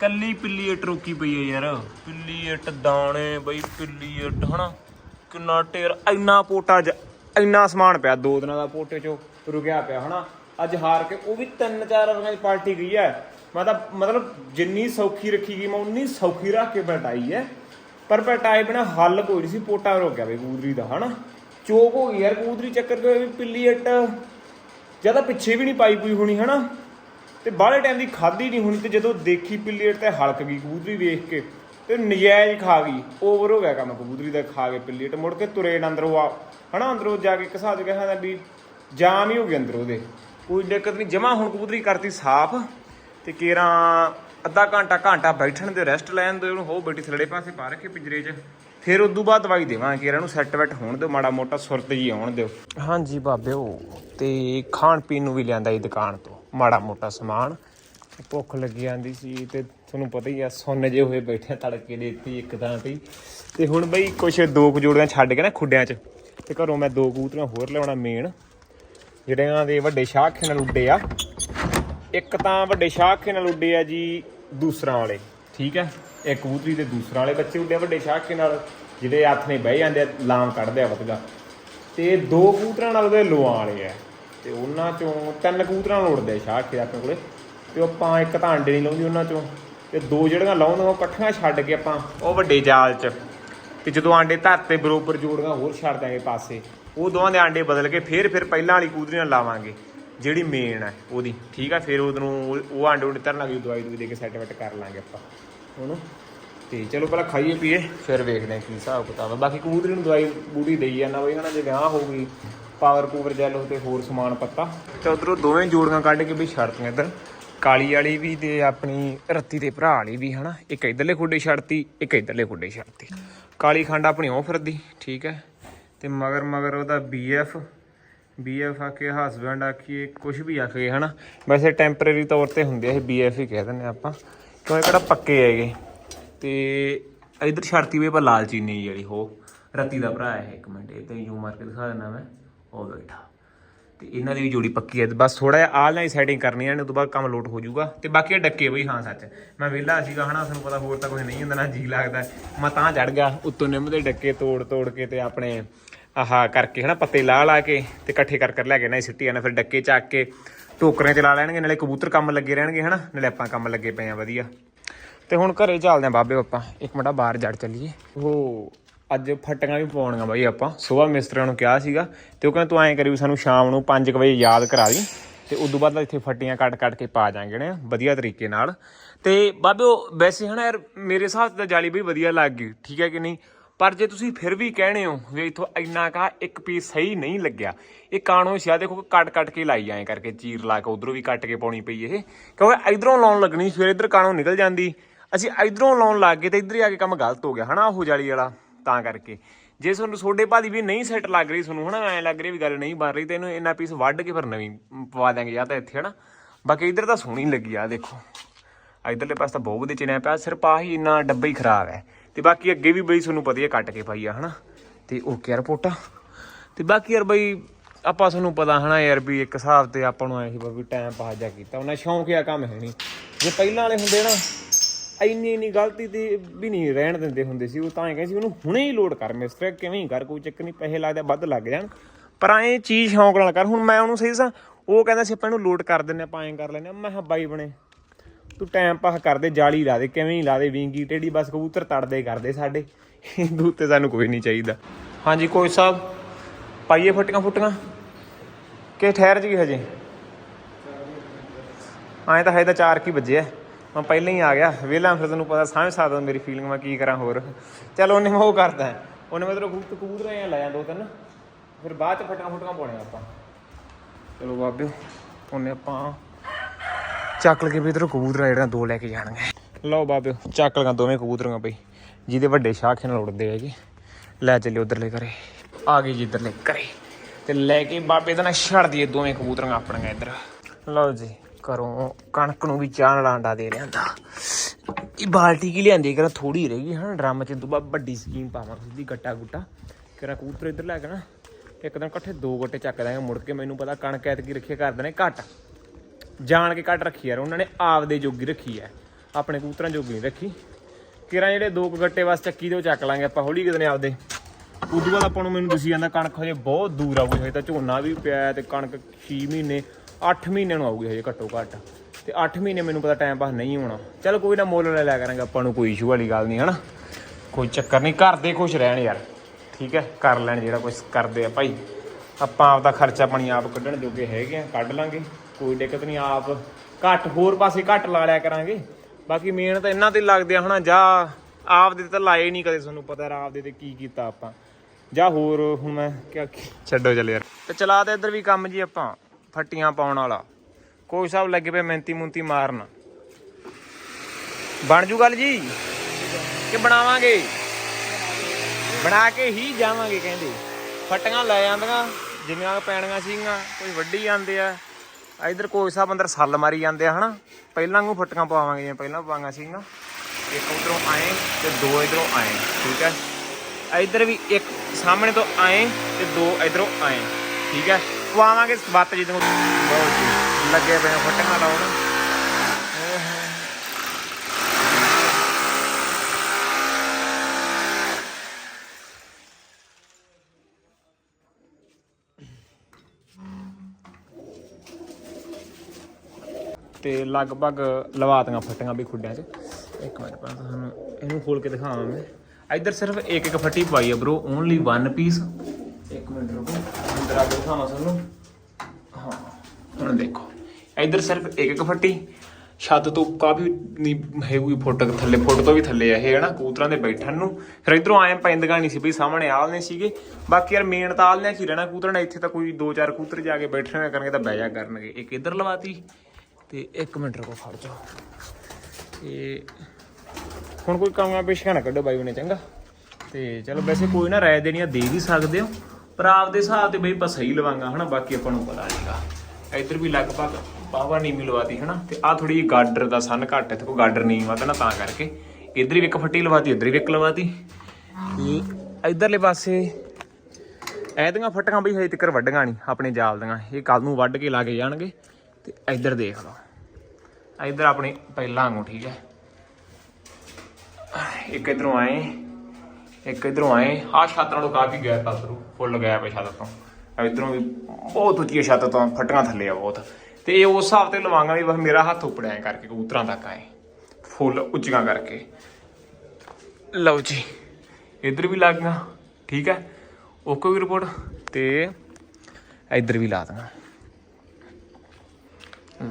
ਕੱਲੀ ਪਿੱਲੀ ਇੱਟ ਰੋਕੀ ਪਈ ਹੈ ਯਾਰ। ਪਿੱਲੀ ਇੱਟ, ਦਾਣੇ ਬਈ, ਪਿੱਲੀ ਇੱਟ, ਹਨਾ। ਕਿੰਨਾ ਢੇਰ, ਇੰਨਾ ਪੋਟਾ ਜ- ਇੰਨਾ ਸਮਾਨ ਪਿਆ ਦੋ ਦਿਨਾਂ ਦਾ ਪੋਟੇ ਚੋਂ। ਰੁਕਿਆ ਪਿਆ, ਹਨਾ? ਅੱਜ ਹਾਰ ਕੇ ਉਹ ਵੀ ਤਿੰਨ ਚਾਰ ਰੁਪਏ ਦੀ ਪਾਰਟੀ ਗਈ ਹੈ। ਮੈਂ ਤਾਂ ਮਤਲਬ ਜਿੰਨੀ ਸੌਖੀ ਰੱਖੀ ਗਈ, ਮੈਂ ਉਨੀ ਸੌਖੀ ਰੱਖ ਕੇ ਬਟਾਈ ਹੈ। ਪਰ ਬਟਾਏ ਬਿਨਾ ਹੱਲ ਕੋਈ ਨਹੀਂ ਸੀ, ਪੋਟਾ ਰੁਕ ਗਿਆ ਬਈ ਕੂਦਰੀ ਦਾ, ਹਨਾ? ਚੋਕ ਹੋ ਗਈ ਯਾਰ ਕੂਦਰੀ ਚੱਕਰ ਦੇ ਵੀ ਪਿੱਲੀ ਇੱਟ। ਜ਼ਿਆਦਾ ਪਿੱਛੇ ਵੀ ਨਹੀਂ ਪਾਈ ਪਈ ਹੋਣੀ, ਹਨਾ? ਤੇ ਬਾਹਲੇ ਟਾਈਮ ਦੀ ਖਾਦੀ ਨਹੀਂ ਹੋਣੀ ਤੇ ਜਦੋਂ ਦੇਖੀ ਪਿੱਲੀਟ ਤੇ ਹਲਕ ਗਈ ਕਬੂਤਰੀ ਵੇਖ ਕੇ, ਤੇ ਨਜਾਇਜ਼ ਖਾ ਗਈ। ਓਵਰ ਹੋ ਗਿਆ ਕੰਮ ਕਬੂਤਰੀ ਦਾ, ਖਾ ਕੇ ਪਿੱਲੀਟ ਮੁੜ ਕੇ ਤੁਰੇ ਅੰਦਰੋਂ ਆ, ਹਨਾ? ਅੰਦਰੋਂ ਜਾ ਕੇ ਕਸਾ ਦੇ ਕਹਿੰਦਾ ਵੀ ਜਾਮ ਹੀ ਹੋ ਗਿਆ ਅੰਦਰ ਉਹਦੇ ਕੋਈ ਦਿੱਕਤ ਨਹੀਂ। ਜਮਾ ਹੁਣ ਕਬੂਤਰੀ ਕਰਤੀ ਸਾਫ਼ ਤੇ ਕੇਰਾਂ ਅੱਧਾ ਘੰਟਾ ਘੰਟਾ ਬੈਠਣ ਦੇ ਰੈਸਟ ਲੈਣ ਦੇ ਉਹਨੂੰ ਹੋ ਬੈਠੀ ਥੱਲੇ ਪਾਸੇ ਪਾ ਰੱਖੇ ਪਿੰਜਰੇ 'ਚ। ਫਿਰ ਉਦੋਂ ਬਾਅਦ ਦਵਾਈ ਦੇਵਾਂਗੇ ਕੇਰਾਂ ਨੂੰ। ਸੈੱਟ ਵੈਟ ਹੋਣ ਦਿਓ, ਮਾੜਾ ਮੋਟਾ ਸੁਰਤ ਜੀ ਆਉਣ ਦਿਓ। ਹਾਂਜੀ ਬਾਬਿਓ ਤੇ ਖਾਣ ਪੀਣ ਨੂੰ ਵੀ ਲਿਆਂਦਾ ਇਹ ਦੁਕਾਨ ਤੋਂ, ਮਾੜਾ ਮੋਟਾ ਸਮਾਨ। ਭੁੱਖ ਲੱਗੀ ਜਾਂਦੀ ਸੀ ਤੇ ਤੁਹਾਨੂੰ ਪਤਾ ਹੀ ਆ, ਸੁੰਨ ਜੇ ਹੋਏ ਬੈਠੇ ਤੜਕੇ ਦੇਤੀ ਇੱਕ ਥਾਂ ਤੇ ਹੀ। ਤੇ ਹੁਣ ਬਈ ਕੁਛ ਦੋ ਕੁ ਜੋੜੀਆਂ ਛੱਡ ਕੇ ਨਾ ਖੁੱਡਿਆਂ 'ਚ, ਤੇ ਘਰੋਂ ਮੈਂ ਦੋ ਕਬੂਤਰਾਂ ਹੋਰ ਲਿਆਉਣਾ ਮੇਨ ਜਿਹੜਿਆਂ ਦੇ ਵੱਡੇ ਸ਼ਾਖੇ ਨਾਲ ਉੱਡੇ ਆ। ਇੱਕ ਤਾਂ ਵੱਡੇ ਸ਼ਾਖੇ ਨਾਲ ਉੱਡੇ ਆ ਜੀ ਦੂਸਰਾ ਵਾਲੇ। ਠੀਕ ਹੈ? ਇੱਕ ਕਬੂਤਰੀ ਦੇ ਦੂਸਰਾ ਵਾਲੇ ਬੱਚੇ ਉੱਡੇ ਆ ਵੱਡੇ ਸ਼ਾਖੇ ਨਾਲ ਜਿਹੜੇ ਹੱਥ ਨੇ ਬਹਿ ਜਾਂਦੇ ਆ, ਲਾਮ ਕੱਢਦੇ ਆ ਵਧਗਾ ਤੇ ਦੋ ਕਬੂਤਰਾਂ ਨਾਲ ਉਹਦੇ ਲੋਆਂ ਵਾਲੇ ਆ। ਤੇ ਉਹਨਾਂ ਚੋਂ ਤਿੰਨ ਕਬੂਤਰਾਂ ਨਾਲ ਉੱਡਦੇ ਆ ਸ਼ਾਖੇ ਆਪਣੇ ਕੋਲੇ। ਤੇ ਉਹ ਆਪਾਂ ਇੱਕ ਤਾਂ ਅੰਡੇ ਨਹੀਂ ਲਾਉਂਦੀ ਉਹਨਾਂ ਚੋਂ। ਤੇ ਦੋ ਜਿਹੜੀਆਂ ਲਾਉਂਦੇ ਉਹ ਇਕੱਠੀਆਂ ਛੱਡ ਕੇ ਆਪਾਂ ਉਹ ਵੱਡੇ ਜਾਲ 'ਚ। ਤੇ ਜਦੋਂ ਆਂਡੇ ਧਰਤੇ, ਬਰੋਬਰ ਜੋੜੀਆਂ ਹੋਰ ਛੱਡ ਦਾਂਗੇ ਪਾਸੇ। ਉਹ ਦੋਵਾਂ ਦੇ ਆਂਡੇ ਬਦਲ ਕੇ ਫੇਰ ਫਿਰ ਪਹਿਲਾਂ ਵਾਲੀ ਕੂਦਰੀ ਨਾਲ ਲਾਵਾਂਗੇ, ਜਿਹੜੀ ਮੇਨ ਹੈ ਉਹਦੀ। ਠੀਕ ਆ? ਫਿਰ ਉਹਨੂੰ ਉਹ ਆਂਡੇ ਉਹਦੇ ਧਰਨ ਲੱਗੀ ਦਵਾਈ ਦੂਈ ਦੇ ਕੇ ਸੈੱਟ ਵੈਟ ਕਰ ਲਾਂਗੇ ਆਪਾਂ। ਉਹਨੂੰ। ਤੇ ਚਲੋ ਪਹਿਲਾਂ ਖਾਈਏ, ਪੀਏ। ਫਿਰ ਵੇਖਦੇ ਹਾਂ ਕੀ ਹਿਸਾਬ ਕਿਤਾਬ ਆ ਬਾਕੀ ਕਬੂਤਰੀ ਨੂੰ ਦਵਾਈ ਬੂਟੀ ਦੇਈ ਜਾਂਦਾ ਬਈ ਹਨਾ ਜੇ ਵਿਆਹ ਹੋ ਗਈ ਪਾਵਰ ਪੂਵਰ ਜੈਲ ਤੇ ਹੋਰ ਸਮਾਨ ਪੱਤਾ। ਤੇ ਉਧਰੋਂ ਦੋਵੇਂ ਜੋੜੀਆਂ ਕੱਢ ਕੇ ਵੀ ਛੱਡਤੀਆਂ ਇੱਧਰ। ਕਾਲੀ ਵਾਲੀ ਵੀ ਤੇ ਆਪਣੀ ਰੱਤੀ ਦੇ ਭਰਾ ਵਾਲੀ ਵੀ, ਹਨਾ? ਇੱਕ ਇਧਰਲੇ ਖੁੱਡੇ ਛੱਡਤੀ, ਇੱਕ ਇਧਰਲੇ ਖੁੱਡੇ ਛੱਡਤੀ। ਕਾਲੀ ਖੰਡ ਆਪਣੀ ਉਹ ਫਿਰਦੀ, ਠੀਕ ਹੈ? ਤੇ ਮਗਰ ਮਗਰ ਉਹਦਾ ਬੀਐਫ ਬੀਐਫ ਆ ਕੇ ਹਸਬੈਂਡ ਆਖੀਏ ਕੁਝ ਵੀ ਆਖੀਏ ਹਨਾ? ਵੈਸੇ ਟੈਂਪਰੇਰੀ ਤੌਰ ਤੇ ਹੁੰਦੇ ਆ ਇਹ ਬੀਐਫ ਹੀ ਕਹਿ ਦਿੰਦੇ ਆਪਾਂ। ਕਿਉਂ, ਇਹ ਕਿਹੜਾ ਪੱਕੇ ਹੈਗੇ? ਤੇ ਇਧਰ ਛੜਤੀ ਵੇ ਪਰ ਲਾਲ ਚੀਨੀ ਜਿਹੜੀ ਹੋ ਰਤੀ ਦਾ ਭਰਾ ਹੈ, ਇੱਕ ਮਿੰਟ ਇਹ ਤੇ ਯੂ ਮਾਰ ਕੇ ਦਿਖਾ ਦਿੰਦਾ ਮੈਂ। ਉਹ ਬੈਠਾ। ਤੇ ਇਹਨਾਂ ਦੀ ਵੀ ਜੋੜੀ ਪੱਕੀ ਹੈ। ਬਸ ਥੋੜਾ ਜਿਹਾ ਆਲ ਨਾਲ ਸੈਟਿੰਗ ਕਰਨੀ ਹੈ ਉਸ ਤੋਂ ਬਾਅਦ ਕੰਮ ਲੋਟ ਹੋ ਜਾਊਗਾ। ਤੇ ਬਾਕੀ ਡੱਕੇ ਬਈ, ਹਾਂ, ਸੱਚ। ਮੈਂ ਵਿਹਲਾ ਸੀਗਾ, ਹਨਾ, ਤੁਹਾਨੂੰ ਪਤਾ ਹੋਰ ਤਾਂ ਕੁਝ ਨਹੀਂ ਹੁੰਦਾ, ਨਾ ਜੀ ਲੱਗਦਾ। ਮੈਂ ਤਾਂ ਚੜ ਗਿਆ, ਉੱਤੋਂ ਨਿੰਮ ਦੇ ਡੱਕੇ ਤੋੜ ਤੋੜ ਕੇ ਤੇ ਆਪਣੇ ਆਹ ਕਰਕੇ ਹਨਾ, ਪੱਤੇ ਲਾ ਲਾ ਕੇ ਤੇ ਇਕੱਠੇ ਕਰ ਕਰ ਲੈ ਕੇ ਨਾ ਸਿੱਟੀ ਨਾ ਫਿਰ ਡੱਕੇ ਚੱਕ ਕੇ ਟੋਕਰਿਆਂ ਚ ਲਾ ਲੈਣਗੇ, ਨਾਲੇ ਕਬੂਤਰ ਕੰਮ ਲੱਗੇ ਰਹਿਣਗੇ ਹਨਾ, ਨਾਲੇ ਆਪਾਂ ਕੰਮ ਲੱਗੇ ਪਏ ਆ ਵਧੀਆ। ਤੇ ਹੁਣ ਘਰੇ ਚੱਲਦੇ ਆਂ ਬਾਬੇ ਆਪਾਂ, ਇੱਕ ਮਿੰਟ ਬਾਹਰ ਜੜ ਚੱਲੀਏ। ਉਹ ਅੱਜ ਫਟੀਆਂ ਵੀ ਪਾਉਣੀਆਂ ਬਾਈ ਆਪਾਂ, ਸਵੇਰ ਮਿਸਤਰੀਆਂ ਨੂੰ ਕਿਹਾ ਸੀਗਾ, ਤੇ ਉਹ ਕਹਿੰਦਾ ਤੂੰ ਐਂ ਕਰੀ ਸਾਨੂੰ ਸ਼ਾਮ ਨੂੰ 5 ਵਜੇ ਯਾਦ ਕਰਾ ਦੀ, ਤੇ ਉਦੋਂ ਬਾਅਦ ਇੱਥੇ ਫਟੀਆਂ ਕੱਟ ਕੱਟ ਕੇ ਪਾ ਜਾਾਂਗੇ ਨੇ, ਵਧੀਆ ਤਰੀਕੇ ਨਾਲ। ਤੇ ਬਾਬੇ ਉਹ ਵੈਸੇ ਹਨਾ ਯਾਰ, ਮੇਰੇ ਹਿਸਾਬ ਤੇ ਜਾਲੀ ਬਈ ਵਧੀਆ ਲੱਗ ਗਈ, ਠੀਕ ਹੈ ਕਿ ਨਹੀਂ? ਪਰ ਜੇ ਤੁਸੀਂ ਫਿਰ ਵੀ ਕਹਿਣੇ ਹੋ ਵੀ ਇਥੋਂ ਇੰਨਾ ਕਾ ਇੱਕ ਪੀਸ ਸਹੀ ਨਹੀਂ ਲੱਗਿਆ, ਇਹ ਕਾਣੋ ਸਿਆ ਦੇਖੋ ਕੱਟ ਕੱਟ ਕੇ ਲਾਈ ਐਂ ਕਰਕੇ ਚੀਰ ਲਾ ਕੇ ਉਧਰੋਂ ਵੀ ਕੱਟ ਕੇ ਪਾਉਣੀ ਪਈ ਇਹ। ਕਿਉਂਕਿ ਇਧਰੋਂ ਲਾਉਣ ਲੱਗਣੀ ਫਿਰ ਇਧਰ ਕਾਣੋ ਨਿਕਲ ਜਾਂਦੀ। ਅਸੀਂ ਇਧਰੋਂ ਲਾਉਣ ਲੱਗ ਗਏ ਤੇ ਇਧਰ ਹੀ ਆ ਕੇ ਕੰਮ ਗਲਤ ਹੋ ਗਿਆ, ਹਨਾ, ਉਹ ਜਾਲੀ ਵਾਲਾ? ਤਾਂ ਕਰਕੇ। ਜੇ ਤੁਹਾਨੂੰ ਛੋਡੇ ਭਾਦੀ ਵੀ ਨਹੀਂ ਸੈੱਟ ਲੱਗ ਰਹੀ ਤੁਹਾਨੂੰ, ਹਨਾ, ਐਂ ਲੱਗ ਰਹੀ ਵੀ ਗੱਲ ਨਹੀਂ ਬਣ ਰਹੀ ਤੇ ਇਹਨੂੰ ਇੰਨਾ ਪੀਸ ਵੱਢ ਕੇ ਫਿਰ ਨਵੀਂ ਪਵਾ ਦਾਂਗੇ ਜਾਂ ਤਾਂ ਇੱਥੇ, ਹਨਾ। ਬਾਕੀ ਇਧਰ ਤਾਂ ਸੋਹਣੀ ਲੱਗੀ ਆ, ਦੇਖੋ। ਇਧਰਲੇ ਪਾਸੇ ਤਾਂ ਬਹੁਤ ਵਧੀਆ ਚਿਣਿਆ ਪਿਆ, ਸਿਰਫ ਆਹੀ ਇੰਨਾ ਡੱਬਾ ਹੀ ਖਰਾਬ ਹੈ। ਤੇ ਬਾਕੀ ਅੱਗੇ ਵੀ ਬਈ ਤੁਹਾਨੂੰ ਪਤਾ ਹੀ ਹੈ ਕੱਟ ਕੇ ਪਾਈ ਆ, ਹਨਾ? ਤੇ ਓਕੇ ਯਾਰ ਪੋਟਾ ਤੇ ਬਾਕੀ ਯਾਰ ਬਈ ਆਪਾਂ ਤੁਹਾਨੂੰ ਪਤਾ, ਹਨਾ ਯਾਰ ਵੀ ਇੱਕ ਹਿਸਾਬ ਤੇ ਆਪਾਂ ਨੂੰ ਐ ਸੀ ਵੀ ਟਾਈਮ ਪਾਸ ਜਾ ਕੀਤਾ। ਉਹਨਾਂ ਸ਼ੌਂਕ ਆ ਕੰਮ ਹੈ ਨਹੀਂ ਜੇ ਪਹਿਲਾਂ ਵਾਲੇ ਹੁੰਦੇ ਨਾ, ਇੰਨੀ ਇੰਨੀ ਗਲਤੀ ਤੇ ਵੀ ਨਹੀਂ ਰਹਿਣ ਦਿੰਦੇ ਹੁੰਦੇ ਸੀ। ਉਹ ਤਾਂ ਇਹ ਕਹਿੰਦੇ ਸੀ, ਉਹਨੂੰ ਹੁਣੇ ਹੀ ਲੋਡ ਕਰ ਮਿਸਟਰ ਕਿਵੇਂ ਹੀ ਕਰ, ਕੋਈ ਚੱਕਰ ਨਹੀਂ, ਪੈਸੇ ਲੱਗਦੇ ਵੱਧ ਲੱਗ ਜਾਣ। ਪਰ ਐਂ ਚੀਜ਼ ਸ਼ੌਂਕ ਨਾਲ ਕਰ। ਹੁਣ ਮੈਂ ਉਹਨੂੰ ਸਹੀ ਸਾਂ ਉਹ ਕਹਿੰਦਾ ਸੀ, ਆਪਾਂ ਇਹਨੂੰ ਲੋਡ ਕਰ ਦਿੰਨੇ ਆਪਾਂ ਐਂ ਕਰ ਲੈਨੇ ਮੈਂ ਕਿਹਾ ਬਾਈ ਬਣੇ ਤੂੰ ਟਾਈਮ ਪਾਸ ਕਰਦੇ, ਜਾਲੀ ਲਾ ਦੇ, ਕਿਵੇਂ ਹੀ ਲਾ ਦੇ, ਵਿੰਗੀ ਟੇਡੀ ਬਸ ਕਬੂਤਰ ਤੜਦੇ ਕਰਦੇ ਸਾਡੇ। ਇਹਦੂ ਤੇ ਸਾਨੂੰ ਕੋਈ ਨਹੀਂ ਚਾਹੀਦਾ। ਹਾਂਜੀ, ਕੋਈ ਸਾਹਿਬ, ਪਾਈਏ ਫਟੀਆਂ ਫੁੱਟੀਆਂ ਕਿ ਠਹਿਰ ਜੀ ਹਜੇ? ਐਂ ਤਾਂ ਹਜੇ ਤਾਂ 4 ਕੀ ਵੱਜੇ ਮੈਂ ਪਹਿਲਾਂ ਹੀ ਆ ਗਿਆ। ਵਿਹਲਾ ਫਿਰ ਤੈਨੂੰ ਪਤਾ ਸਮਝ ਸਕਦਾ ਮੇਰੀ ਫੀਲਿੰਗ ਮੈਂ ਕੀ ਕਰਾਂ ਹੋਰ। ਚਲ ਉਹਨੇ ਮੈਂ ਉਹ ਕਰਦਾ। ਉਹਨੇ ਮਤਲਬ ਕਬੂਤਰ ਕਬੂਤਰ ਐਂ ਲੈ ਦੋ ਤਿੰਨ ਫਿਰ ਬਾਅਦ ਚ ਫਟੀਆਂ ਫੁੱਟੀਆਂ ਪਾਉਣੇ ਆਪਾਂ। ਚਲੋ ਬਾਬੇ ਉਹਨੇ ਆਪਾਂ ਚੱਕ ਲਗੇ ਵੀ ਇਧਰੋਂ ਕਬੂਤਰ ਜਿਹੜਾ ਦੋ ਲੈ ਕੇ ਜਾਣਗੇ। ਲਓ ਬਾਬੇ, ਚੱਕ ਲਗਾ ਦੋਵੇਂ ਕਬੂਤਰਾਂ ਬਈ। ਜਿਹਦੇ ਵੱਡੇ ਸ਼ਾਖੇ ਨਾਲ ਉੜਦੇ ਹੈਗੇ। ਲੈ ਚੱਲੇ ਉਧਰਲੇ ਘਰੇ। ਆ ਗਏ ਜੀ ਇਧਰਲੇ ਘਰੇ। ਤੇ ਲੈ ਕੇ ਬਾਬੇ ਦਾ ਨਾ ਛੱਡ ਦਈਏ ਦੋਵੇਂ ਕਬੂਤਰਾਂ ਆਪਣੀਆਂ ਇੱਧਰ। ਲਓ ਜੀ, ਘਰੋਂ ਕਣਕ ਨੂੰ ਵੀ ਚਾਹ ਨਾਲ ਆਂਡਾ ਦੇ ਲਿਆਂਦਾ। ਇਹ ਬਾਲਟੀ ਕੀ ਲਿਆਂਦੀ? ਕਰਾਂ ਥੋੜੀ ਰਹਿ ਗਈ ਹਾਂ ਡਰਮ ਚ ਤੋਂ ਵੱਡੀ ਸਕੀਮ ਪਾਵਾਂ ਸਿੱਧੀ, ਗੱਟਾ ਗੁੱਟਾ। ਕਰਾ ਕਬੂਤਰ ਇੱਧਰ ਲੈ ਕੇ ਨਾ, ਇੱਕ ਦਿਨ ਇਕੱਠੇ ਦੋ ਗੱਟੇ ਚੱਕ ਦਾਂਗੇ ਮੁੜ ਕੇ ਮੈਨੂੰ ਪਤਾ ਕਣਕ ਐਤਕੀ ਰੱਖਿਆ ਕਰਦੇ ਨੇ ਘੱਟ। ਜਾਣ ਕੇ ਕੱਟ ਰੱਖੀ ਯਾਰ, ਉਹਨਾਂ ਨੇ ਆਪਦੇ ਜੋਗੀ ਰੱਖੀ ਹੈ। ਆਪਣੇ ਕਬੂਤਰਾਂ ਜੋਗੀ ਨਹੀਂ ਰੱਖੀ। ਕਿਰਾਂ ਜਿਹੜੇ ਦੋ ਕੁ ਗੱਟੇ ਬਸ ਚੱਕੀ ਦੇ ਉਹ ਚੱਕ ਲਾਂਗੇ ਆਪਾਂ, ਹੌਲੀ ਕਿਤੇ ਨੇ ਆਪਦੇ। ਉਦੋਂ ਬਾਅਦ ਆਪਾਂ ਨੂੰ ਮੈਨੂੰ ਦਿਸੀ ਜਾਂਦਾ ਕਣਕ ਹਜੇ ਬਹੁਤ ਦੂਰ ਆਊਗੀ, ਹਜੇ ਤਾਂ ਝੋਨਾ ਵੀ ਪਿਆ ਹੈ ਤੇ ਕਣਕ 6 ਮਹੀਨੇ 8 ਮਹੀਨੇ ਨੂੰ ਆਊਗੀ ਹਜੇ ਘੱਟੋ ਘੱਟ। ਤੇ 8 ਮਹੀਨੇ ਮੈਨੂੰ ਪਤਾ ਟਾਈਮ ਪਾਸ ਨਹੀਂ ਹੋਣਾ। ਚਲ ਕੋਈ ਨਾ ਮੁੱਲ ਲੈ ਲਿਆ ਕਰਾਂਗੇ ਆਪਾਂ ਨੂੰ, ਕੋਈ ਇਸ਼ੂ ਵਾਲੀ ਗੱਲ ਨਹੀਂ, ਹਨਾ? ਕੋਈ ਚੱਕਰ ਨਹੀਂ, ਘਰ ਦੇ ਖੁਸ਼ ਰਹਿਣ ਯਾਰ। ਠੀਕ ਹੈ, ਕਰ ਲੈਣ ਜਿਹੜਾ ਕੁਝ ਕਰਦੇ ਆ ਭਾਈ। ਆਪਾਂ ਆਪ ਦਾ ਖਰਚਾ ਪਾਣੀ ਆਪ ਕੱਢਣ ਜੋਗੇ ਹੈਗੇ ਆ, ਕੱਢ ਲਾਂਗੇ। ਕੋਈ ਦਿੱਕਤ ਨਹੀਂ ਆਪ ਘੱਟ ਹੋਰ ਪਾਸੇ ਘੱਟ ਲਾ ਲਿਆ ਕਰਾਂਗੇ। ਬਾਕੀ ਮੇਨ ਤਾਂ ਇਹਨਾਂ ਤੇ ਲੱਗਦੇ ਆ ਹਨਾ ਜਾਂ ਆਪ ਦੇ ਤਾਂ ਲਾਏ ਨਹੀਂ ਕਦੇ ਤੁਹਾਨੂੰ ਪਤਾ ਆਪ ਦੇ ਤੇ ਕੀ ਕੀਤਾ ਆਪਾਂ। ਜਾਂ ਹੋਰ ਹੁਣ ਮੈਂ ਕਿਆ ਛੱਡੋ ਚੱਲ ਯਾਰ। ਤੇ ਚਲਾ ਤੇ ਇੱਧਰ ਵੀ ਕੰਮ ਜੀ ਆਪਾਂ ਫੱਟੀਆਂ ਪਾਉਣ ਵਾਲਾ। ਕੋਈ ਸਾਹਿਬ ਲੱਗੇ ਪਏ ਮਿਹਨਤੀ ਮੁੰਤੀ ਮਾਰਨ। ਬਣ ਜੂ ਗੱਲ ਜੀ? ਕਿ ਬਣਾਵਾਂਗੇ? ਬਣਾ ਕੇ ਹੀ ਜਾਵਾਂਗੇ ਕਹਿੰਦੇ। ਫਟੀਆਂ ਲੈ ਜਾਂਦੀਆਂ ਜਿੰਨੀਆਂ ਪੈਣੀਆਂ ਸੀਗੀਆਂ ਕੋਈ ਵੱਡੀ ਜਾਂਦੇ ਆ। ਇਧਰ ਕੋਈ ਸਾਹਿਬ ਅੰਦਰ ਸੱਲ ਮਾਰੀ ਜਾਂਦੇ ਆ, ਹਨਾ? ਪਹਿਲਾਂ ਨੂੰ ਫਟੀਆਂ ਪਾਵਾਂਗੇ ਜਿਵੇਂ ਪਹਿਲਾਂ ਪਵਾਈਆਂ ਸੀਗੀਆਂ ਇੱਕ ਉਧਰੋਂ ਆਏ ਤੇ ਦੋ ਇਧਰੋਂ ਆਏ, ਠੀਕ ਹੈ ਇਧਰ ਵੀ ਇੱਕ ਸਾਹਮਣੇ ਤੋਂ ਆਏ ਤੇ ਦੋ ਇਧਰੋਂ ਆਏ, ਠੀਕ ਹੈ ਪਵਾਵਾਂਗੇ ਬੱਤ ਜਦੋਂ ਲੱਗੇ ਪਏ ਆ ਫਟੀਆਂ ਲਾਉਣ। ਤੇ ਲਗਭਗ ਲਵਾਤੀਆਂ ਫੱਟੀਆਂ ਵੀ ਖੁੱਡਿਆਂ 'ਚ। ਇੱਕ ਮਿੰਟ ਪਹਿਲਾਂ ਤੁਹਾਨੂੰ ਇਹਨੂੰ ਖੋਲ ਕੇ ਦਿਖਾਵਾਂ ਮੈਂ। ਇੱਧਰ ਸਿਰਫ ਇੱਕ ਇੱਕ ਫੱਟੀ ਪਾਈ ਹੈ ਬ్రో ਓਨਲੀ ਵਨ ਪੀਸ ਇੱਕ ਮਿੰਟ ਰੁਕੋ, ਅੰਦਰ ਆ ਕੇ ਦਿਖਾਵਾਂ ਤੁਹਾਨੂੰ। ਹਾਂ, ਹੁਣ ਦੇਖੋ। ਇੱਧਰ ਸਿਰਫ ਇੱਕ ਇੱਕ ਫੱਟੀ, ਛੱਤ ਤੋਂ ਕਾਫੀ ਨਹੀਂ ਹੈਗੀ ਕੋਈ ਫੁੱਟ ਥੱਲੇ, ਫੁੱਟ ਤੋਂ ਵੀ ਥੱਲੇ ਆ ਇਹ, ਹਨਾ ਕੂਤਰਾਂ ਦੇ ਬੈਠਣ ਨੂੰ। ਫਿਰ ਇਧਰੋਂ ਆਏ ਪੈਂਦਗਾ ਨਹੀਂ ਸੀ ਵੀ ਸਾਹਮਣੇ ਆਲਨੇ ਸੀਗੇ। ਬਾਕੀ ਯਾਰ ਮੇਨ ਤਾਂ ਆਲਨੇ 'ਚ ਹੀ ਰਹਿਣਾ, ਕਬੂਤਰਾਂ ਇੱਥੇ ਤਾਂ ਕੋਈ ਦੋ ਚਾਰ ਕੂਤਰ ਜਾ ਕੇ ਬੈਠੇ ਕਰਨਗੇ ਤਾਂ ਬਹਿ ਜਾ ਕਰਨਗੇ। ਇੱਕ ਇੱਧਰ ਲਵਾਤੀ ਤੇ 1 ਮਿੰਟ ਰੁਕੋ, ਫੜ ਜਾਓ। ਤੇ ਹੁਣ ਕੋਈ ਕੰਮ ਆ, ਪੇਸ਼ਾ ਨਾ ਕੱਢੋ ਬਾਈ ਬਣੇ, ਚੰਗਾ। ਤੇ ਚਲੋ, ਵੈਸੇ ਕੋਈ ਨਾ ਰਾਏ ਦੇਣੀਆਂ ਦੇ ਵੀ ਸਕਦੇ ਹੋ। ਪਰ ਆਪਦੇ ਹਿਸਾਬ ਤੇ ਬਈ ਆਪਾਂ ਸਹੀ ਲਵਾਂਗਾ, ਹਨਾ? ਬਾਕੀ ਆਪਾਂ ਨੂੰ ਪਤਾ ਨਹੀਂਗਾ ਇੱਧਰ ਵੀ ਲਗਭਗ ਬਾਵਾ ਨੀਵੀਂ ਲਵਾਤੀ ਹਨਾ? ਤੇ ਆ ਥੋੜੀ ਜਿਹੀ ਗਾਡਰ ਦਾ ਸਨ ਘੱਟ ਹੈ, ਤੇ ਕੋਈ ਗਾਡਰ ਨਹੀਂ ਵਾਦਾ ਨਾ ਤਾਂ ਕਰਕੇ। ਇੱਧਰ ਵੀ ਇੱਕ ਫੱਟੀ ਲਵਾਤੀ ਇੱਧਰ ਵੀ ਇੱਕ ਲਵਾਤੀ। ਤੇ ਇੱਧਰਲੇ ਪਾਸੇ ਐਦੀਆਂ ਫਟੀਆਂ ਬਈ ਹਜੇ ਤੱਕ ਵੱਡੀਆਂ ਨਹੀਂ ਆਪਣੇ ਜਾਲ ਦੀਆਂ। ਇਹ ਕੱਲ ਨੂੰ ਵੱਢ ਕੇ ਲਾ ਕੇ ਜਾਣਗੇ। ਤੇ ਇੱਧਰ ਦੇਖ ਲਓ। ਇੱਧਰ ਆਪਣੇ ਪਹਿਲਾਂ ਵਾਂਗੂ, ਠੀਕ ਹੈ। ਇੱਕ ਇਧਰੋਂ ਆਏ, ਇੱਕ ਇਧਰੋਂ ਆਏ। ਆ ਛੱਤ ਨਾਲੋਂ ਕਾਫੀ ਗੈਪ ਆ ਥਰੂ ਫੁੱਲ ਗੈਪ ਹੈ ਛੱਤ ਤੋਂ। ਇਧਰੋਂ ਵੀ ਬਹੁਤ ਉੱਚੀ ਛੱਤ ਤੋਂ, ਫਟੀਆਂ ਥੱਲੇ ਆ ਬਹੁਤ। ਤੇ ਇਹ ਉਸ ਹਿਸਾਬ ਤੇ ਲਵਾਂਗਾ ਵੀ ਬਸ ਮੇਰਾ ਹੱਥ ਉੱਪੜਿਆ ਕਰਕੇ ਕਬੂਤਰਾਂ ਤੱਕ ਆਏ। ਫੁੱਲ ਉੱਚੀਆਂ ਕਰਕੇ। ਲਓ ਜੀ, ਇਧਰ ਵੀ ਲੱਗ ਗਿਆ ਠੀਕ ਹੈ। ਓਕੇ ਵੀ ਰਿਪੋਰਟ ਤੇ ਇਧਰ ਵੀ ਲਾ ਦਾਂਗਾ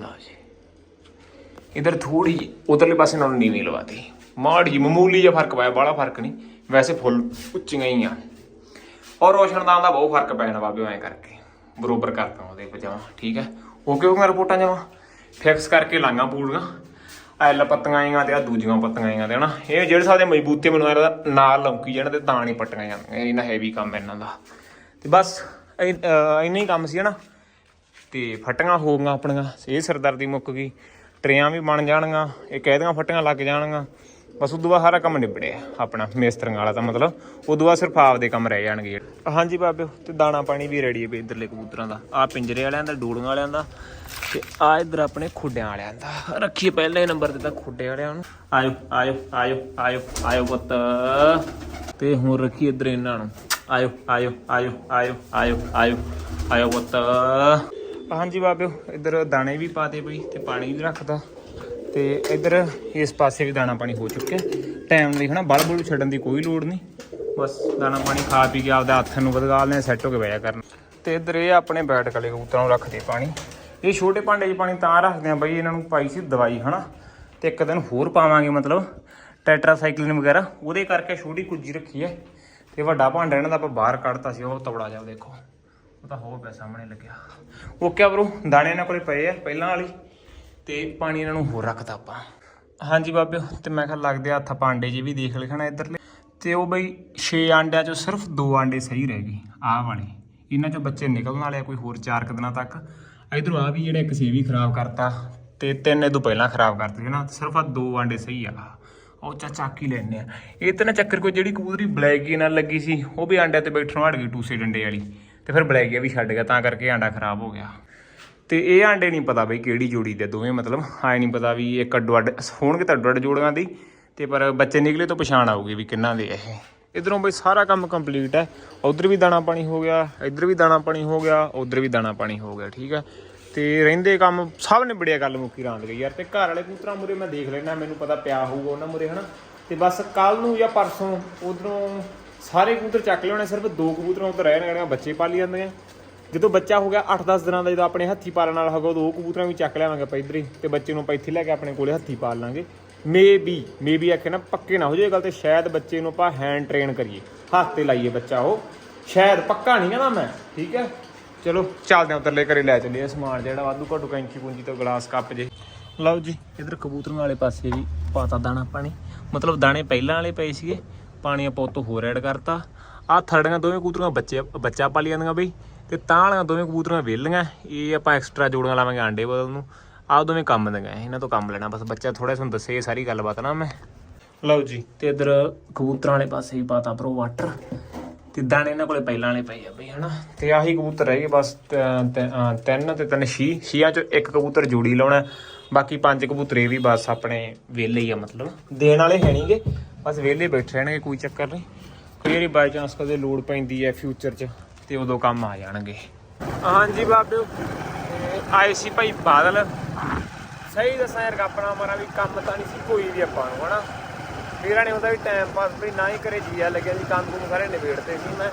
ਲਓ ਜੀ। ਇਧਰ ਥੋੜੀ ਜਿਹੀ ਉਧਰਲੇ ਪਾਸੇ ਨਾਲੋਂ ਨੀਵੀਂ ਲਵਾਤੀ। ਮਾੜੀ ਜਿਹੀ ਮਾਮੂਲੀ ਜਿਹਾ ਫ਼ਰਕ ਪਾਇਆ, ਬਾਹਲਾ ਫ਼ਰਕ ਨਹੀਂ। ਵੈਸੇ ਫੁੱਲ ਉੱਚੀਆਂ ਹੀ ਆ। ਔਰ ਰੋਸ਼ਨਦਾਨ ਦਾ ਬਹੁਤ ਫ਼ਰਕ ਪੈ ਜਾਣਾ ਬਾਬੇ ਐਂ ਕਰਕੇ। ਬਰੋਬਰ ਕਰਤਾ ਉਹਦੇ ਪਜਾਮਾ ਠੀਕ ਹੈ? ਓਕੇ ਹੋ ਗਿਆ ਰਿਪੋਰਟਾਂ ਜਾਵਾਂ ਫਿਕਸ ਕਰਕੇ ਲਾਂਗਾ ਪੂੜੀਆਂ ਐਲ ਪੱਤੀਆਂ ਆਈਆਂ ਤੇ ਆ ਦੂਜੀਆਂ ਪੱਤੀਆਂ ਆਈਆਂ ਤੇ ਹਨਾ। ਇਹ ਜਿਹੜੇ ਸਾਡੇ ਮਜ਼ਬੂਤੇ ਮੈਨੂੰ ਇਹਦਾ ਨਾਲ ਲੌਂਕੀ ਜਾਣ ਤੇ ਤਾਂ ਨਹੀਂ ਪੱਟੀਆਂ ਜਾਂਦੀਆਂ। ਇਹਨਾਂ ਹੈਵੀ ਕੰਮ ਇਹਨਾਂ ਦਾ। ਤੇ ਬਸ, ਇਹ- ਇੰਨਾ ਹੀ ਕੰਮ ਸੀ ਹਨਾ। ਤੇ ਫਟੀਆਂ ਹੋ ਗਈਆਂ ਆਪਣੀਆਂ। ਇਹ ਸਰਦਰਦੀ ਮੁੱਕ ਗਈ। ਟਰੇਆਂ ਵੀ ਬਣ ਜਾਣਗੀਆਂ, ਇਹ ਕਹਿਦੀਆਂ ਫਟੀਆਂ ਲੱਗ ਜਾਣਗੀਆਂ। ਬਸ ਉਦੋਂ ਬਾਅਦ ਸਾਰਾ ਕੰਮ ਨਿਬੜਿਆ ਆਪਣਾ, ਮੇਸਤਰੀਆਂ ਵਾਲਾ ਤਾਂ ਮਤਲਬ। ਉਦੋਂ ਬਾਅਦ ਸਿਰਫ ਆਪਦੇ ਕੰਮ ਰਹਿ ਜਾਣਗੇ। ਹਾਂਜੀ ਬਾਬੇ ਤੇ ਦਾਣਾ ਪਾਣੀ ਵੀ ਰੈਡੀ ਹੈ ਵੀ ਇਧਰਲੇ ਕਬੂਤਰਾਂ ਦਾ। ਆ ਪਿੰਜਰੇ ਵਾਲਿਆਂ ਦਾ, ਡੂੜੀਆਂ ਵਾਲਿਆਂ ਦਾ। ਤੇ ਆ ਇਧਰ ਆਪਣੇ ਖੁੱਡਿਆਂ ਵਾਲਿਆਂ ਦਾ। ਰੱਖੀਏ ਪਹਿਲੇ ਨੰਬਰ ਤੇ ਤਾਂ ਖੁੱਡੇ ਵਾਲਿਆਂ ਨੂੰ। ਆਇਓ ਆਇਓ ਆਇਓ ਆਇਓ ਆਇਓ ਪੁੱਤ। ਤੇ ਹੁਣ ਰੱਖੀ ਇਧਰ ਇਹਨਾਂ ਨੂੰ। ਆਇਓ ਆਇਓ ਆਇਓ ਆਇਓ ਆਇਓ ਆਇਓ ਆਇਓ ਪੁੱਤ। ਹਾਂਜੀ ਬਾਬਿਓ, ਇੱਧਰ ਦਾਣੇ ਵੀ ਪਾਤੇ ਬਈ ਤੇ ਪਾਣੀ ਵੀ ਰੱਖਦਾ ਤੇ ਇੱਧਰ ਇਸ ਪਾਸੇ ਵੀ ਦਾਣਾ ਪਾਣੀ ਹੋ ਚੁੱਕਿਆ। ਟਾਈਮ ਲਈ ਹਨਾ ਬਲ ਬੁਲ ਛੱਡਣ ਦੀ ਕੋਈ ਲੋੜ ਨਹੀਂ। ਬਸ ਦਾਣਾ ਪਾਣੀ ਖਾ ਪੀ ਕੇ ਆਪਦਾ ਹੱਥ ਨੂੰ ਬਦਗਾ ਲੈਣੇ ਸੈੱਟ ਹੋ ਕੇ ਬਹਿਆ ਕਰਨ। ਤੇ ਇੱਧਰ ਇਹ ਆਪਣੇ ਬੈਠ ਕਲੇ ਕਬੂਤਰਾਂ ਨੂੰ ਰੱਖਦੇ ਪਾਣੀ। ਇਹ ਛੋਟੇ ਭਾਂਡੇ 'ਚ ਪਾਣੀ ਤਾਂ ਰੱਖਦੇ ਆ ਬਈ, ਇਹਨਾਂ ਨੂੰ ਪਾਈ ਸੀ ਦਵਾਈ, ਹਨਾ। ਤੇ ਇੱਕ ਦਿਨ ਹੋਰ ਪਾਵਾਂਗੇ, ਮਤਲਬ ਟੈਟਰਾਸਾਈਕਲਿਨ ਵਗੈਰਾ, ਉਹਦੇ ਕਰਕੇ ਛੋਟੀ ਕੁੱਜੀ ਰੱਖੀ ਹੈ। ਤੇ ਵੱਡਾ ਭਾਂਡਾ ਇਹਨਾਂ ਦਾ ਆਪਾਂ ਬਾਹਰ ਕੱਢਤਾ ਸੀ, ਉਹ ਤਵੜਾ ਜਾ ਦੇਖੋ। ਉਹ ਤਾਂ ਹੋ ਪਿਆ ਸਾਹਮਣੇ ਲੱਗਿਆ। ਓਕੇ ਬ్రో ਦਾਣੇ ਇਹਨਾਂ ਕੋਲੇ ਪਏ ਆ, ਪਹਿਲਾਂ ਵਾਲੀ। ਤੇ ਪਾਣੀ ਇਹਨਾਂ ਨੂੰ ਹੋਰ ਰੱਖਦਾ ਆਪਾਂ। ਹਾਂਜੀ ਬਾਬਿਓ, ਤੇ ਮੈਂ ਕਿਹਾ ਲੱਗਦੇ ਆ ਹੱਥ ਪਾਂਡੇ ਜੀ ਵੀ ਦੇਖ ਲਿਖਣਾ ਇੱਧਰਲੇ। ਤੇ ਉਹ ਬਈ 6 ਆਂਡਿਆਂ ਚੋਂ ਸਿਰਫ 2 ਆਂਡੇ ਸਹੀ ਰਹਿ ਗਏ, ਆਹ ਵਾਲੇ। ਇਹਨਾਂ ਚੋਂ ਬੱਚੇ ਨਿਕਲਣ ਵਾਲੇ ਆ ਕੋਈ ਹੋਰ 4 ਦਿਨਾਂ ਤੱਕ। ਇਧਰੋਂ ਆ ਵੀ ਜਿਹੜਾ ਇੱਕ ਸੀ ਵੀ ਖਰਾਬ ਕਰਤਾ, ਤੇ ਤਿੰਨ ਇਹ ਤੋਂ ਪਹਿਲਾਂ ਖਰਾਬ ਕਰਤੇ ਨਾ ਸਿਰਫ ਆ ਦੋ ਆਂਡੇ ਸਹੀ ਆ। ਉਹ ਚਾ ਚੱਕ ਹੀ ਲੈਣੇ ਆ। ਇਹ ਤਾਂ ਨਾ ਚੱਕਰ ਕੋਈ ਜਿਹੜੀ ਕਬੂਤਰੀ ਬਲੈਕੀ ਨਾਲ ਲੱਗੀ ਸੀ, ਉਹ ਵੀ ਆਂਡਿਆਂ ਤੇ ਬੈਠਣ ਹਟ ਗਈ, ਟੂਸੇ ਡੰਡੇ ਵਾਲੀ। ਤੇ ਫਿਰ ਬਲੈਕੀਆ ਵੀ ਛੱਡ ਗਿਆ, ਤਾਂ ਕਰਕੇ ਆਂਡਾ ਖਰਾਬ ਹੋ ਗਿਆ। ਤੇ ਇਹ ਆਂਡੇ ਨਹੀਂ ਪਤਾ ਬਈ ਕਿਹੜੀ ਜੋੜੀ ਦੇ ਦੋਵੇਂ ਮਤਲਬ, ਆਏ ਨਹੀਂ ਪਤਾ ਵੀ ਇੱਕ ਅੱਡੋ ਅੱਡ ਹੋਣਗੇ ਤਾਂ ਅੱਡੋ ਅੱਡ ਜੋੜੀਆਂ ਦੀ, ਤੇ ਪਰ ਬੱਚੇ ਨਿਕਲੇ ਤੋਂ ਪਛਾਣ ਆਊਗੀ ਵੀ ਕਿੰਨਾ ਦੇ ਇਹ। ਇਧਰੋਂ ਬਈ ਸਾਰਾ ਕੰਮ ਕੰਪਲੀਟ ਹੈ। ਉਧਰ ਵੀ ਦਾਣਾ ਪਾਣੀ ਹੋ ਗਿਆ, ਇਧਰ ਵੀ ਦਾਣਾ ਪਾਣੀ ਹੋ ਗਿਆ, ਉਧਰ ਵੀ ਦਾਣਾ ਪਾਣੀ ਹੋ ਗਿਆ, ਠੀਕ ਹੈ। ਤੇ ਰਹਿੰਦੇ ਕੰਮ ਸਭ ਨੇ ਬੜਿਆ ਗੱਲ ਮੁੱਕੀ ਰਾਂਦ ਗਈ ਯਾਰ, ਤੇ ਘਰ ਵਾਲੇ ਕੂਤਰਾਂ ਮੁਰੇ ਮੈਂ ਦੇਖ ਲੈਣਾ ਮੈਨੂੰ ਪਤਾ ਪਿਆ ਹੋਊਗਾ ਉਹਨਾਂ ਮੁਰੇ ਹਨਾ। ਤੇ ਬਸ ਕੱਲ ਨੂੰ ਜਾਂ ਪਰਸੋਂ, ਉਧਰੋਂ ਸਾਰੇ ਕਬੂਤਰ ਚੱਕ ਲਿਆਉਣੇ ਸਿਰਫ ਦੋ ਕਬੂਤਰਾਂ ਉੱਤੇ ਰਹਿਣ ਗਏ ਬੱਚੇ ਪਾਲੀ ਜਾਂਦੇ ਆ। ਜਦੋਂ ਬੱਚਾ ਹੋ ਗਿਆ 8-10 ਦਿਨਾਂ ਦਾ, ਜਦੋਂ ਆਪਣੇ ਹੱਥੀ ਪਾਲਣ ਵਾਲਾ ਹੋਗਾ ਉਦੋਂ ਉਹ ਕਬੂਤਰਾਂ ਵੀ ਚੱਕ ਲਿਆਵਾਂਗੇ ਆਪਾਂ ਇੱਧਰ ਹੀ, ਤੇ ਬੱਚੇ ਨੂੰ ਆਪਾਂ ਇੱਥੇ ਲੈ ਕੇ ਆਪਣੇ ਕੋਲੇ ਹੱਥੀ ਪਾਲ ਲਾਂਗੇ। ਮੇਬੀ ਮੇਬੀ ਆਖੇ ਨਾ, ਪੱਕੇ ਨਾ ਹੋ ਜਾਏ ਗੱਲ ਤੇ ਸ਼ਾਇਦ ਬੱਚੇ ਨੂੰ ਆਪਾਂ ਹੈਂਡ ਟ੍ਰੇਨ ਕਰੀਏ। ਹੱਥ ਤੇ ਲਾਈਏ ਬੱਚਾ ਉਹ। ਸ਼ਾਇਦ ਪੱਕਾ ਨਹੀਂ ਕਹਿੰਦਾ ਮੈਂ, ਠੀਕ ਹੈ? ਚਲੋ, ਚੱਲਦੇ ਆਂ ਉੱਤਰਲੇ ਘਰੇ, ਲੈ ਚੱਲੀਏ ਸਮਾਨ ਜਿਹੜਾ ਵਾਧੂ ਘਟੂ ਕੈਂਚੀ ਪੁੰਜੀ ਤੋਂ ਗਲਾਸ ਕੱਪ ਜੇ। ਲਓ ਜੀ, ਇਧਰ ਕਬੂਤਰਾਂ ਵਾਲੇ ਪਾਸੇ ਵੀ ਪਾਤਾ ਦਾਣਾ ਪਾਣੀ ਮਤਲਬ ਦਾਣੇ ਪਹਿਲਾਂ ਵਾਲੇ ਪਏ ਸੀਗੇ ਪਾਣੀ ਆਪਾਂ ਉਤੋਂ ਹੋਰ ਐਡ ਕਰਤਾ। ਆਹ ਥਰੜੀਆਂ ਦੋਵੇਂ ਕਬੂਤਰਾਂ ਬੱਚੇ ਬੱਚਾ ਪਾਲੀ ਜਾਂਦੀਆਂ ਬਈ। ਤੇ ਤਾਂ ਵਾਲੀਆਂ ਦੋਵੇਂ ਕਬੂਤਰਾਂ ਵਿਹਲੀਆਂ। ਇਹ ਆਪਾਂ ਐਕਸਟਰਾ ਜੋੜੀਆਂ ਲਾਵਾਂਗੇ ਆਂਡੇ ਬਦਲ ਨੂੰ। ਆਹ ਦੋਵੇਂ ਕੰਮ ਦੀਆਂ ਇਹਨਾਂ ਤੋਂ ਕੰਮ ਲੈਣਾ। ਬਸ ਬੱਚਾ ਥੋੜਾ ਤੁਹਾਨੂੰ ਦੱਸੇ, ਇਹ ਸਾਰੀ ਗੱਲਬਾਤ ਨਾ ਮੈਂ। ਲਓ ਜੀ, ਤੇ ਇਧਰ ਕਬੂਤਰਾਂ ਵਾਲੇ ਪਾਸੇ ਵੀ ਪਾਤਾ ਪ੍ਰੋ ਵਾਟਰ ਤੇ ਦਾਣੇ ਇਹਨਾਂ ਕੋਲੇ ਪਹਿਲਾਂ ਵਾਲੇ ਪਏ ਆ ਬਈ, ਹਨਾ। ਤੇ ਆਹੀ ਕਬੂਤਰ ਰਹਿ ਗਏ ਬਸ ਤ- ਤਿੰਨ ਤੇ ਤਿੰਨ ਛੀ। ਛੀਆਂ ਚੋਂ ਇੱਕ ਕਬੂਤਰ ਜੋੜੀ ਲਾਉਣਾ। ਬਾਕੀ ਪੰਜ ਕਬੂਤਰ ਵੀ ਬਸ ਆਪਣੇ ਵਿਹਲੇ ਹੀ ਆ, ਮਤਲਬ। ਦੇਣ ਵਾਲੇ ਹੈ ਨਹੀਂਗੇ ਬਸ ਵਿਹਲੇ ਬੈਠੇ ਰਹਿਣਗੇ, ਕੋਈ ਚੱਕਰ ਨਹੀਂ। ਕੋਈ ਵਾਰੀ ਬਾਈ ਚਾਂਸ ਕਦੇ ਲੋੜ ਪੈਂਦੀ ਹੈ ਫਿਊਚਰ 'ਚ, ਤੇ ਉਦੋਂ ਕੰਮ ਆ ਜਾਣਗੇ। ਹਾਂਜੀ ਬਾਬਿਓ ਆਏ ਸੀ ਭਾਈ ਬਾਦਲ। ਸਹੀ ਦੱਸਾਂ ਯਾਰ, ਆਪਣਾ ਮਾਰਾ ਵੀ ਕੰਮ ਤਾਂ ਨਹੀਂ ਸੀ ਕੋਈ ਵੀ ਆਪਾਂ ਨੂੰ, ਹਨਾ? ਮੇਰਾ ਨਹੀਂ ਹੁੰਦਾ ਵੀ ਟਾਈਮ ਪਾਸ ਵੀ ਨਾ ਹੀ ਕਰੇ ਜੀਆ ਲੱਗਿਆ ਸੀ, ਕੰਮ ਕੁਮ ਸਾਰੇ ਨਿਬੇੜਤੇ ਸੀ ਮੈਂ।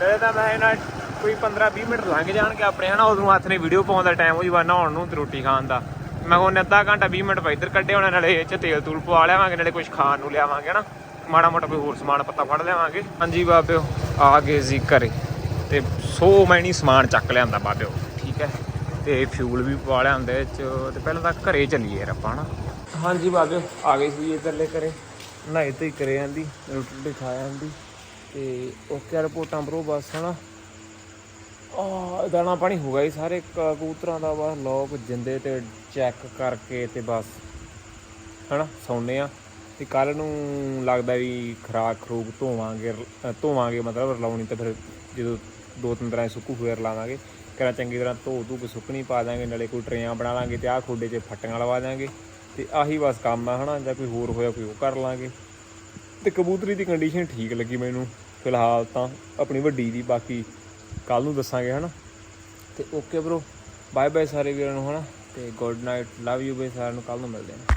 ਨਾਲੇ ਤਾਂ ਮੈਂ ਇਹਨਾਂ ਕੋਈ 15 20 ਮਿੰਟ ਲੰਘ ਜਾਣਗੇ ਆਪਣੇ, ਹਨਾ? ਉਦੋਂ ਹੱਥ ਨੇ ਵੀਡੀਓ ਪਾਉਣ ਦਾ ਟਾਈਮ ਹੋਈ ਵਾ ਨਹਾਉਣ ਨੂੰ ਤੇ ਰੋਟੀ ਖਾਣ ਦਾ। ਮੈਂ ਉਹਨੇ ਅੱਧਾ ਘੰਟਾ 20 ਮਿੰਟ ਪਾ ਇੱਧਰ ਕੱਢੇ ਹੋਣੇ ਨਾਲੇ ਇਹ ਚ ਤੇਲ ਤੂਲ ਪਵਾ ਲਿਆਵਾਂਗੇ, ਨਾਲੇ ਕੁਝ ਖਾਣ ਨੂੰ ਲਿਆਵਾਂਗੇ, ਹਨਾ? ਮਾੜਾ ਮੋਟਾ ਕੋਈ ਹੋਰ ਸਮਾਨ, ਪੱਤਾ ਫੜ ਲਿਆਵਾਂਗੇ। ਹਾਂਜੀ ਬਾਬਿਓ, ਆ ਗਏ ਜੀ ਘਰੇ। ਤੇ ਸੋ ਮੈਣੀ ਸਮਾਨ ਚੱਕ ਲਿਆਂਦਾ ਬਾਬਿਓ। ਠੀਕ ਹੈ? ਤੇ ਫਿਊਲ ਵੀ ਪਵਾ ਲਿਆਂਦਾ ਇਹ ਚ ਤੇ ਪਹਿਲਾਂ ਤਾਂ ਘਰੇ ਚੱਲੀਏ ਯਾਰ ਆਪਾਂ, ਹਨਾ? ਹਾਂਜੀ ਬਾਬਿਓ, ਆ ਗਏ ਸੀ ਇੱਧਰਲੇ ਘਰੇ। ਨਹਾਈ ਤੇ ਕਰੇ ਜਾਂਦੀ ਰੋਟੀ ਰੋਟੀ ਖਾ ਜਾਂਦੀ ਤੇ ਓਕੇ ਰਿਪੋਰਟਾਂ ਬਰੋ ਬਸ, ਹਨਾ? ਆ ਦਾਣਾ ਪਾਣੀ ਹੋ ਗਿਆ ਜੀ ਸਾਰੇ ਕਬੂਤਰਾਂ ਦਾ ਬਸ ਲੋਕ ਜਿੰਦੇ ਤੇ ਚੈੱਕ ਕਰਕੇ ਤੇ ਬਸ, ਹਨਾ, ਸੌਂਦੇ ਆ। ਤੇ ਕੱਲ ਨੂੰ ਲੱਗਦਾ ਵੀ ਖਰਾਕ ਖਰੂਕ ਧੋਵਾਂਗੇ ਰ- ਧੋਵਾਂਗੇ, ਮਤਲਬ ਰਲਾਉਣੀ ਤਾਂ ਫਿਰ ਜਦੋਂ ਦੋ ਤਿੰਨ ਤਰ੍ਹਾਂ ਦੇ ਸੁੱਕੂ ਹੋਏ ਰਲਾਵਾਂਗੇ। ਕਰਾਂ ਚੰਗੀ ਤਰ੍ਹਾਂ ਧੋ ਧੂ ਕੇ ਸੁੱਕਣੀ ਪਾ ਦਾਂਗੇ, ਨਾਲੇ ਕੋਈ ਟਰੇਆਂ ਬਣਾ ਲਾਂਗੇ ਤੇ ਆਹ ਖੋਡੇ 'ਚ ਫੱਟੀਆਂ ਲਵਾ ਦਾਂਗੇ। ਤੇ ਆਹੀ ਬਸ ਕੰਮ ਆ, ਹਨਾ, ਜਾਂ ਕੋਈ ਹੋਰ ਹੋਇਆ ਕੋਈ ਉਹ ਕਰ ਲਾਂਗੇ। ਤੇ ਕਬੂਤਰੀ ਦੀ ਕੰਡੀਸ਼ਨ ਠੀਕ ਲੱਗੀ ਮੈਨੂੰ, ਫਿਲਹਾਲ ਤਾਂ ਆਪਣੀ ਵੱਡੀ ਦੀ, ਬਾਕੀ ਕੱਲ ਨੂੰ ਦੱਸਾਂਗੇ, ਹਨਾ? ਤੇ ਓਕੇ ਬ్రో ਬਾਏ ਬਾਏ ਸਾਰੇ ਵੀਰਾਂ ਨੂੰ, ਹਨਾ? ਤੇ ਗੁੱਡ ਨਾਈਟ ਲਵ ਯੂ ਬਈ, ਸਾਰਿਆਂ ਨੂੰ ਕੱਲ ਨੂੰ ਮਿਲਦੇ ਹਾਂ।